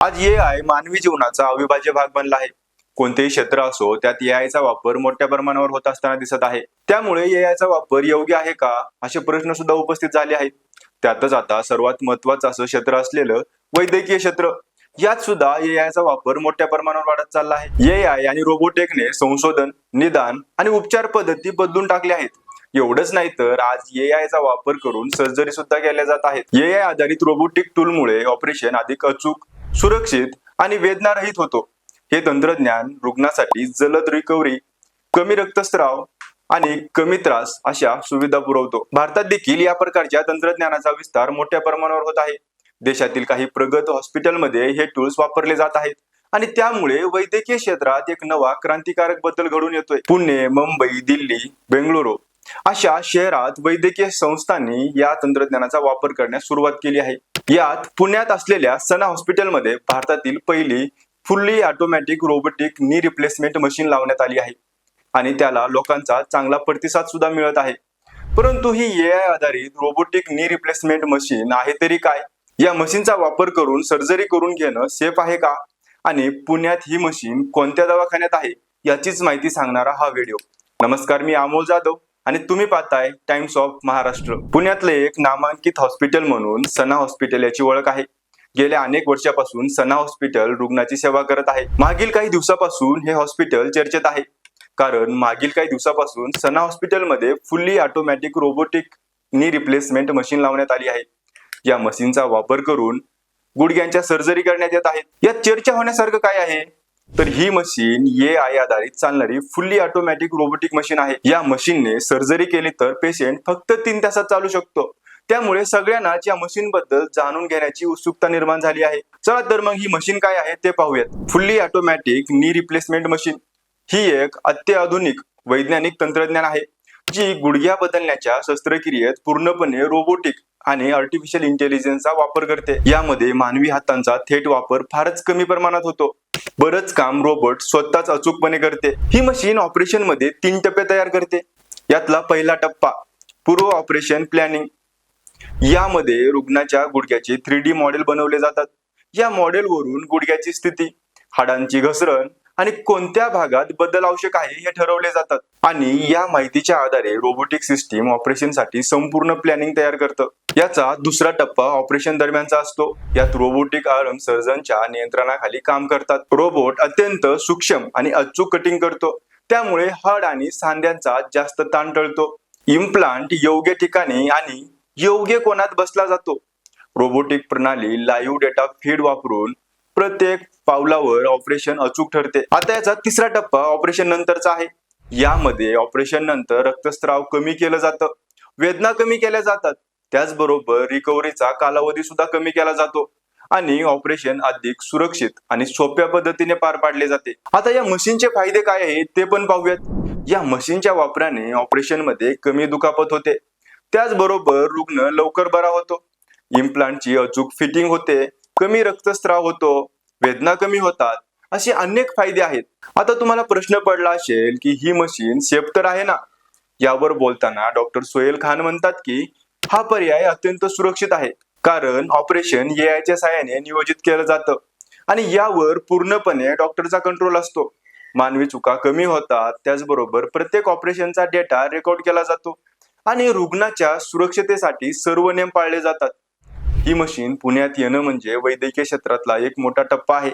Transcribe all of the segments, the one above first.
आज ए आय मानवी जीवनाचा अविभाज्य भाग बनला आहे. कोणतेही क्षेत्र असो त्यात ए चा वापर मोठ्या प्रमाणावर होत असताना दिसत आहे. त्यामुळे ए चा वापर योग्य आहे का असे प्रश्न सुद्धा उपस्थित झाले आहेत. त्यातच आता सर्वात महत्वाचं असं क्षेत्र असलेलं वैद्यकीय क्षेत्र यात सुद्धा ए चा वापर मोठ्या प्रमाणावर वाढत चालला आहे. ए आय आणि रोबोटेकने संशोधन निदान आणि उपचार पद्धती बदलून टाकल्या आहेत. एवढंच नाही तर आज ए चा वापर करून सर्जरी सुद्धा केल्या जात आहेत. ए आय आधारित रोबोटिक टूलमुळे ऑपरेशन अधिक अचूक सुरक्षित आणि वेदनारहित होतो. हे तंत्रज्ञान रुग्णासाठी जलद रिकव्हरी कमी रक्तस्राव आणि कमी त्रास अशा सुविधा पुरवतो. भारतात देखील या प्रकारच्या तंत्रज्ञानाचा विस्तार मोठ्या प्रमाणावर होत आहे. देशातील काही प्रगत हॉस्पिटलमध्ये हे टूल्स वापरले जात आहेत आणि त्यामुळे वैद्यकीय क्षेत्रात एक नवा क्रांतिकारक बदल घडून येतोय. पुणे मुंबई दिल्ली बेंगळुरू अशा शहरात वैद्यकीय संस्थांनी या तंत्रज्ञानाचा वापर करण्यास सुरुवात केली आहे. यात पुण्यात असलेल्या सना हॉस्पिटलमध्ये भारतातील पहिली fully automatic robotic knee replacement machine लावण्यात आली आहे. आणि त्याला लोकांचा चांगला प्रतिसाद सुद्धा मिळत आहे. परंतु ही ए आय आधारित रोबोटिक नी रिप्लेसमेंट मशीन आहे तरी काय? या मशीनचा वापर करून सर्जरी करून घेणं सेफ आहे का? आणि पुण्यात ही मशीन कोणत्या दवाखान्यात आहे? याचीच माहिती सांगणारा हा व्हिडिओ नमस्कार मी अमोल जाधव. आणि तुम्ही पाहताय टाइम्स ऑफ महाराष्ट्र पुण्यातले एक नामांकित हॉस्पिटल म्हणून सना हॉस्पिटल याची ओळख आहे. गेल्या अनेक वर्षापासून सना हॉस्पिटल रुग्णाची सेवा करत आहे. मागील काही दिवसापासून हे हॉस्पिटल चर्चेत आहे. कारण मागील काही दिवसापासून सना हॉस्पिटलमध्ये fully automatic robotic knee replacement machine लावण्यात आली आहे. या मशीनचा वापर करून गुडघ्यांच्या सर्जरी करण्यात येत आहेत यात चर्चा होण्यासारखं काय आहे? तर ही मशीन ए आय आधारित चालणारी फुल्ली ऑटोमॅटिक रोबोटिक मशीन आहे. या मशीनने सर्जरी केली तर पेशंट फक्त तीन तासात चालू शकतो. त्यामुळे सगळ्यांनाच या मशीन बद्दल जाणून घेण्याची उत्सुकता निर्माण झाली आहे. चला तर मग ही मशीन काय आहे ते पाहूयात. Fully automatic knee replacement machine ही एक अत्याधुनिक वैज्ञानिक तंत्रज्ञान आहे जी गुडघ्या बदलण्याच्या शस्त्रक्रियेत पूर्णपणे रोबोटिक आणि आर्टिफिशियल इंटेलिजन्सचा वापर करते. यामध्ये मानवी हातांचा थेट वापर फारच कमी प्रमाणात होतो. बरंच काम रोबोट स्वतःच अचूकपणे करते. ही मशीन ऑपरेशनमध्ये तीन टप्पे तयार करते. यातला पहिला टप्पा पूर्व ऑपरेशन प्लॅनिंग यामध्ये रुग्णाच्या गुडघ्याचे थ्री डी मॉडेल बनवले जातात. या मॉडेलवरून गुडघ्याची स्थिती हाडांची घसरण आणि कोणत्या भागात बदल आवश्यक आहे हे ठरवले जातात. आणि या माहितीच्या आधारे रोबोटिक सिस्टीम ऑपरेशनसाठी संपूर्ण प्लॅनिंग तयार करतं. याचा दुसरा टप्पा ऑपरेशन दरम्यानचा असतो. यात रोबोटिक आर्म सर्जनच्या नियंत्रणाखाली काम करतात. रोबोट अत्यंत सूक्ष्म आणि अचूक कटिंग करतो. त्यामुळे हड आणि सांध्यांचा जास्त ताण टळतो. इम्प्लांट योग्य ठिकाणी आणि योग्य कोणात बसला जातो. रोबोटिक प्रणाली लाईव्ह डेटा फीड वापरून प्रत्येक पावलावर ऑपरेशन अचूक ठरते. आता याचा तिसरा टप्पा ऑपरेशन नंतरचा आहे. यामध्ये ऑपरेशन नंतर रक्तस्राव कमी केलं जातं. वेदना कमी केल्या जातात. त्याचबरोबर रिकव्हरीचा कालावधी सुद्धा कमी केला जातो. आणि ऑपरेशन अधिक सुरक्षित आणि सोप्या पद्धतीने पार पाडले जाते. आता या मशीनचे फायदे काय आहेत ते पण पाहूयात. या मशीनच्या वापराने ऑपरेशनमध्ये कमी दुखापत होते. त्याचबरोबर रुग्ण लवकर बरा होतो. इम्प्लांटची अचूक फिटिंग होते. कमी रक्तस्राव होतो वेदना कमी होतात असे अनेक फायदे आहेत. आता तुम्हाला प्रश्न पडला असेल की ही मशीन सेफ तर आहे ना? यावर बोलताना डॉक्टर सोहेल खान म्हणतात की हा पर्याय अत्यंत सुरक्षित आहे. कारण ऑपरेशन ए च्या साहाय्याने नियोजित केलं जातं. आणि यावर पूर्णपणे डॉक्टरचा कंट्रोल असतो. मानवी चुका कमी होतात त्याचबरोबर प्रत्येक ऑपरेशनचा डेटा रेकॉर्ड केला जातो. आणि रुग्णाच्या सुरक्षतेसाठी सर्व नियम पाळले जातात. ही मशीन पुण्यात येणं म्हणजे वैद्यकीय क्षेत्रातला एक मोठा टप्पा आहे.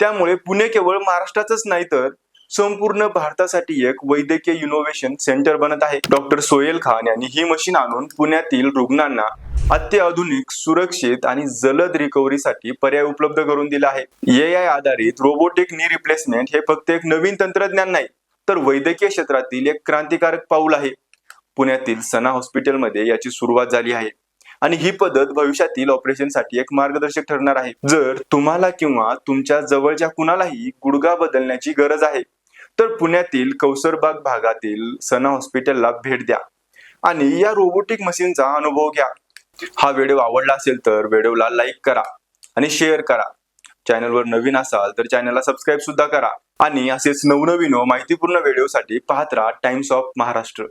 त्यामुळे पुणे केवळ महाराष्ट्राचंच नाही तर संपूर्ण भारतासाठी एक वैद्यकीय इनोव्हेशन सेंटर बनत आहे. डॉक्टर सोहेल खान यांनी ही मशीन आणून पुण्यातील रुग्णांना अत्याधुनिक सुरक्षित आणि जलद रिकव्हरीसाठी पर्याय उपलब्ध करून दिला आहे. ए आय आधारित रोबोटिक नी रिप्लेसमेंट हे फक्त एक नवीन तंत्रज्ञान नाही तर वैद्यकीय क्षेत्रातील एक क्रांतिकारक पाऊल आहे. पुण्यातील सना हॉस्पिटलमध्ये याची सुरुवात झाली आहे. आणि ही पद्धत भविष्यातील ऑपरेशनसाठी एक मार्गदर्शक ठरणार आहे. जर तुम्हाला किंवा तुमच्या जवळच्या कुणालाही गुडघा बदलण्याची गरज आहे तर पुण्यातील कौसरबाग भागातील सना हॉस्पिटलला भेट द्या आणि या रोबोटिक मशीनचा अनुभव घ्या. हा व्हिडिओ आवडला असेल तर व्हिडिओला लाईक करा आणि शेअर करा. चॅनलवर नवीन असाल तर चॅनलला सबस्क्राईब सुद्धा करा आणि असेच नवनवीन व माहितीपूर्ण व्हिडिओसाठी पाहत राहा टाइम्स ऑफ महाराष्ट्र